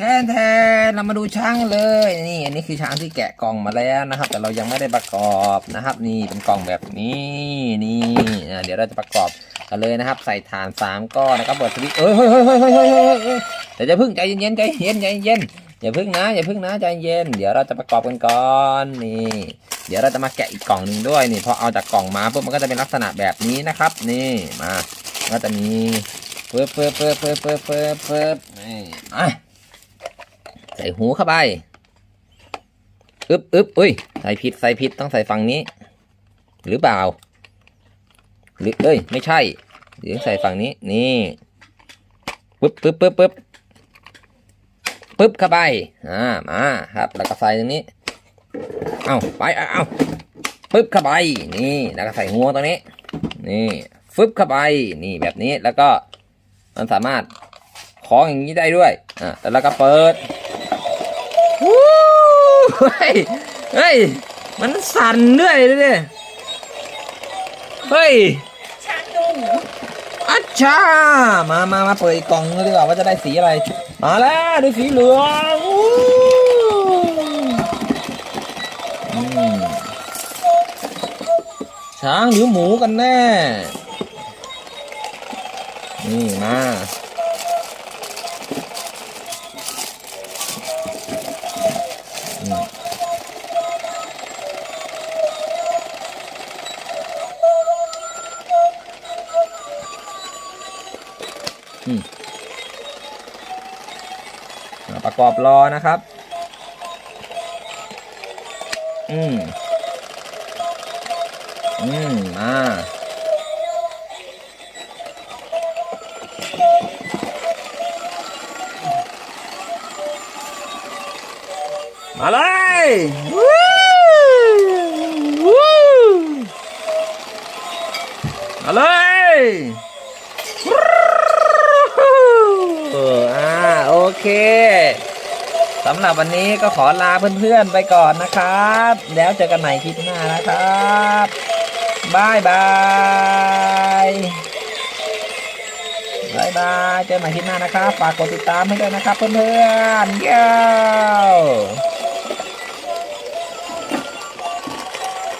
แทนแทนเรามาดูช้างเลย นี่อันนี้คือช้างที่แกะกล่องมาแล้วนะครับ แต่เรายังไม่ได้ประกอบนะครับ นี่เป็นกล่องแบบนี้นี่เดี๋ยวเราจะประกอบกันเลยนะครับ ใส่ฐานสามก้อนแล้วก็เปิดสวิตเอ้ยเฮ้ยเฮ้ยเฮ้ยเฮ้ยเฮ้ยเฮ้ยเฮ้ยเดี๋ยวจะพึ่งใจเย็นใจเย็นใจเย็นอย่าพึ่งนะอย่าพึ่งนะใจเย็น เดี๋ยวเราจะประกอบกันก่อนนี่ เดี๋ยวเราจะมาแกะอีกกล่องหนึ่งด้วยนี่พอเอาจากกล่องมาปุ๊บมันก็จะเป็นลักษณะแบบนี้นะครับ นี่มาก็จะมีเปิบเปิบเปิบเปิบเปิบเปิบเปิบนี่อะ ใส่หูเข้าไปอึบอึบอุ้ย ใส่ผิด ใส่ผิด ต้องใส่ฝั่งนี้ หรือเปล่า หรือเอ้ย ไม่ใช่เดี๋ยวใส่ฝั่งนี้ นี่ปึ๊บปึ๊บปึ๊บปึ๊บปึ๊บเข้าไป อ่า มา ครับ แล้วก็ใส่ตรงนี้ เอาไป เอาเอาปึ๊บเข้าไป นี่ แล้วก็ใส่หัวตรงนี้ นี่ฟึบเข้าไป นี่แบบนี้ แล้วก็ มันสามารถคล้องอย่างนี้ได้ด้วย อ่าแล้วก็เปิด เฮ้ย เฮ้ย มันสั่นด้วยเลยเฮ้ยช้างดูอัจฉามามามาเปิดอีกกล่องนึงดีกว่าว่าจะได้สีอะไร มาแล้วได้สีเหลืองวู้อืมช้างหรือหมูกันแน่ นี่มา อืมอ่าประกอบรอนะครับ อืม อืมมา มาเลยวู้วู้มาเลยเอออ่าโอเคสำหรับวันนี้ก็ขอลาเพื่อนๆไปก่อนนะครับ แล้วเจอกันใหม่คลิปหน้านะครับบายบายบายบาย เจอกันใหม่คลิปหน้านะครับ ฝากกดติดตามให้ด้วยนะครับเพื่อนๆเย้